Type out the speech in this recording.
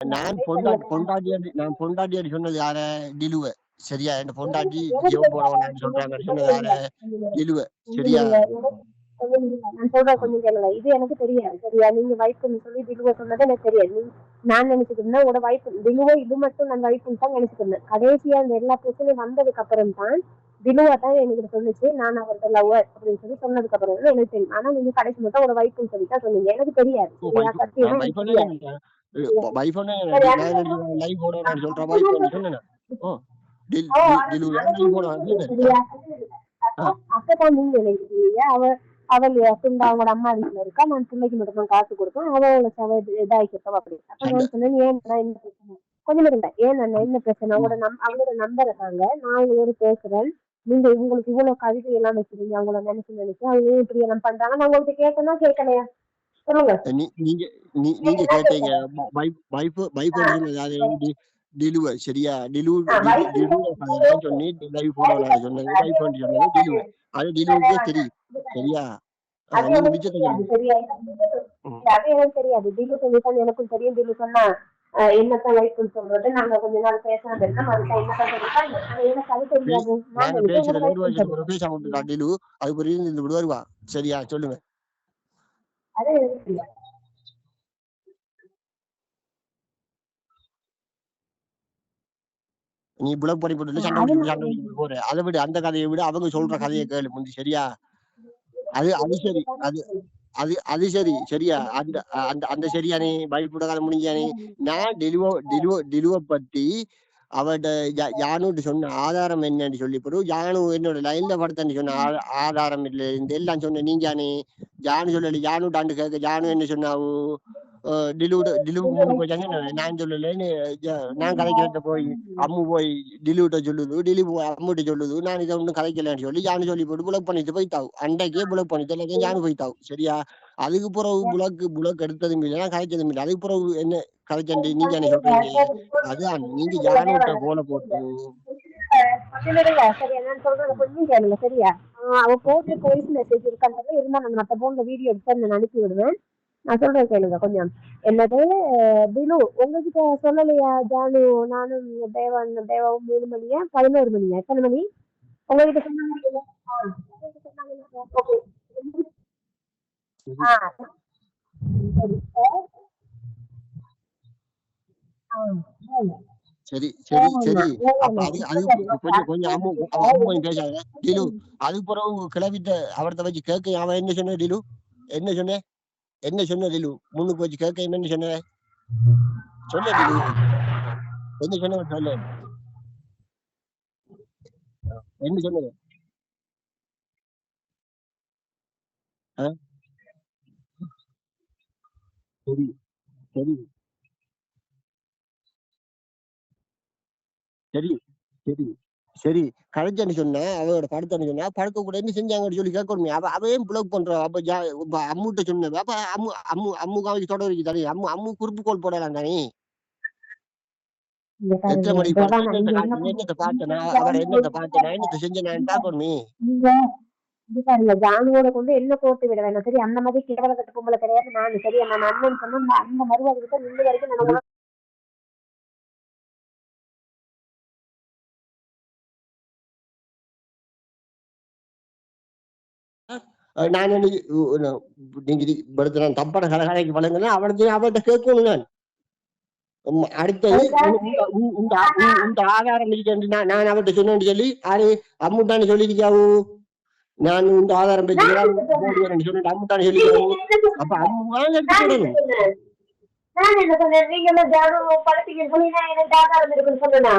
நான் பொண்டாட்டி நான் சொன்னது யார? டிலுவ சரியா? என் பொண்டாட்டி ஜெயம் போனவன் சொல்றாங்க. சொன்னது யார? டிலுவ சரியா? நான் சொல்ற கொஞ்சம் கேளுங்க. இது எனக்கு தெரியாது. சரியா? நீங்க வைப்புன்னு சொல்லி திலுவ சொன்னது எனக்கு தெரியாது. நான் இருந்தேன் உங்களோட வைப்பு திலுவ இது மட்டும் நான் வைப்புன்னு தான் இருந்தேன். கடைசியா அந்த எல்லா பிரச்சனையும் வந்ததுக்கு அப்புறம் தான் திலுவா தான் எனக்கு சொல்லுச்சு. நான் அவர்கிட்ட லவ்வர் அப்படின்னு சொல்லி சொன்னதுக்கு அப்புறம் எனக்கு தெரியும். ஆனா நீங்க கடைசி மட்டும் உங்களோட வைப்புன்னு சொல்லி தான் சொன்னீங்க. எனக்கு தெரியாது. சரியா? சத்தியமா நான்? அப்பதான் நீங்க நினைக்கிறீங்க அவ அவள் சுண்டா அவங்களோட அம்மா வீட்டுல இருக்கா நான் பிள்ளைக்கு மட்டும் தான் காசு கொடுப்பேன் அவளோட சவ இதாகிக்கிட்டோம் அப்படி அப்ப நான் சொன்னேன் ஏன் நான் கொஞ்சம் இருங்க ஏன் அண்ணா என்ன பிரச்சனை அவங்களோட நம் அவங்களோட நம்பரை தாங்க நான் இவரு பேசுறேன் நீங்க இவங்களுக்கு இவ்வளவு கவிதை எல்லாம் வச்சிருக்கீங்க அவங்கள நினைச்சு நினைச்சு அவங்க ஏன் இப்படி எல்லாம் பண்றாங்க நான் உங்களுக்கு கேட்கணும் கேட்கலையா நீங்க நீங்க கேட்டீங்க. சரியா? டிலு டிலு சொன்னி லைவ் சொன்னது சொன்னது அது தெரியும் சரியா? எனக்கும் தெரியும். தில்லு சொன்னா என்னத்தான் லைஃப்னு சொல்றது? நாங்க கொஞ்ச நாள் அது எனக்கு அது தெரியாது. நான் நாங்க நினைச்சேன் பேசுற உங்களுக்கு ரெண்டு life னு வருஷத்துக்கு ஒரு பேசாம விட்டுருக்கா டிலு அது புரியுது இந்த சரியா? சொல்லுங்க. அது தெரியாது நீ புலக் பண்ணி போட்டு சண்டை போற அதை விட அந்த கதையை விட அவங்க சொல்ற கதையை கேளு முந்தி சரியா? அது அது சரி அது அது அது சரி சரியா? அந்த அந்த அந்த சரியா நீ? பயப்பட கதை முடிஞ்சா நீ நான் டெலிவோ டெலிவோ டெலிவோ பத்தி அவட யானுட்டு சொன்ன ஆதாரம் என்னன்னு சொல்லி போடு யானு என்னோட லைன்ல படத்தன்னு சொன்ன ஆதாரம் இல்ல இந்த எல்லாம் சொன்ன நீங்க நீ ஜானு சொல்லல ஜானு டாண்டு கேட்க ஜானு என்ன சொன்னாவு? டிலூட டிலு மூணு நான் நான் சொல்லலன்னு நான் கதைக்கிறத போய் அம்மு போய் டிலூட்ட சொல்லுது டிலி போய் அம்முட்ட சொல்லுது. நான் இதை ஒன்றும் கதைக்கலன்னு சொல்லி ஜானு சொல்லி போட்டு புலக் பண்ணிட்டு போய்த்தாவு அண்டைக்கே புலக் பண்ணிட்டு எல்லாத்தையும் ஜானு போய்த்தாவு சரியா? அதுக்கு பிறகு புலக்கு புலக் எடுத்ததும் இல்லை நான் கதைச்சதும் இல்லை அதுக்கு பிறகு என்ன கதைச்சண்டு நீங்க என்ன சொல்றீங்க? அதான் நீங்க ஜானுட்ட போல போட்டு சரியா? அவ போட்டு வாய்ஸ் மெசேஜ் இருக்கான்றது இருந்தா நான் மத்த போன்ல வீடியோ எடுத்து நான் அனுப்பி விடுவேன். நான் சொல்றேன் கேளுங்க கொஞ்சம். என்னது? பிலு உங்ககிட்ட சொல்லலையா? ஜானு நானும் தேவன் தேவாவும் மூணு மணியா? பதினோரு மணியா? எத்தனை மணி? உங்ககிட்ட சொன்னாங்க ஆ, உங்ககிட்ட சொன்னாங்க. Okay. ஆ சரி சரி. சரி. அப்ப அது அது. கொஞ்சம் கொஞ்சம் அம்மு அம்மு கொஞ்சம் பேசாத டிலு அதுக்கு பிறகு கிளவிட்ட அவர்த்த வச்சு கேட்க அவன் என்ன சொன்ன டிலு? என்ன சொன்ன? என்ன சொன்ன டிலு? முன்னுக்கு வச்சு கேட்க என்ன சொன்ன? சொல்ல டிலு. என்ன சொன்ன சொல்ல. என்ன சொன்னது ஆ? சரி சரி. சரி சரி சரி. கழிச்சன்னு சொன்னா அவளோட படுத்தன்னு சொன்னா படுக்க கூட என்ன செஞ்சாங்கன்னு சொல்லி கேட்கணும். அவ அவையும் பிளாக் பண்றா? அப்ப ஜா அம்முட்ட சொன்ன அப்ப அம்மு அம்மு அம்மு காமிச்சு தொடர்ச்சி தானே? அம்மு அம்மு குறுப்பு கோல் போடலாம் தானே? எத்தனை பாருங்க, மணி? தேவானா, பார்த்தா நீங்க என்னத்தை என்ன என்னத்தை பார்த்தனா? அவட என்னத்தை பார்த்தனா? என்னத்தை செஞ்சனான்னு பார்க்கணுமே இது பாருங்க ஜானுவோட கொண்டு என்ன கோர்த்து விட வேணாம் சரி அந்த மாதிரி கேவல கட்டு பொம்பளை கிடையாது நான் சரியா நான் அண்ணன் சொன்னா அந்த- மருவாதி கிட்ட நின்று வரைக்கும் அஹ் நான் நீங்க படுத்த நான் தப்பான கலகலைக்கு வழங்கினா அவளுக்கு அவள்கிட்ட கேட்கணும் நான் அடுத்தது உங்க ஆதாரம் இருக்கு நான் நான் அவர்கிட்ட சொன்னேன்னு சொல்லி ஆறு அம்முட்டான்னு சொல்லியிருக்காவு நான் உங்க ஆதாரம் பெற்றுக்கிறேன் சொல்லிட்டு அம்முட்டான்னு அப்ப அம்மு நான் என்ன சொன்னேன் சொல்லி நான் எனக்கு ஆதாரம் இருக்குன்னு சொன்னா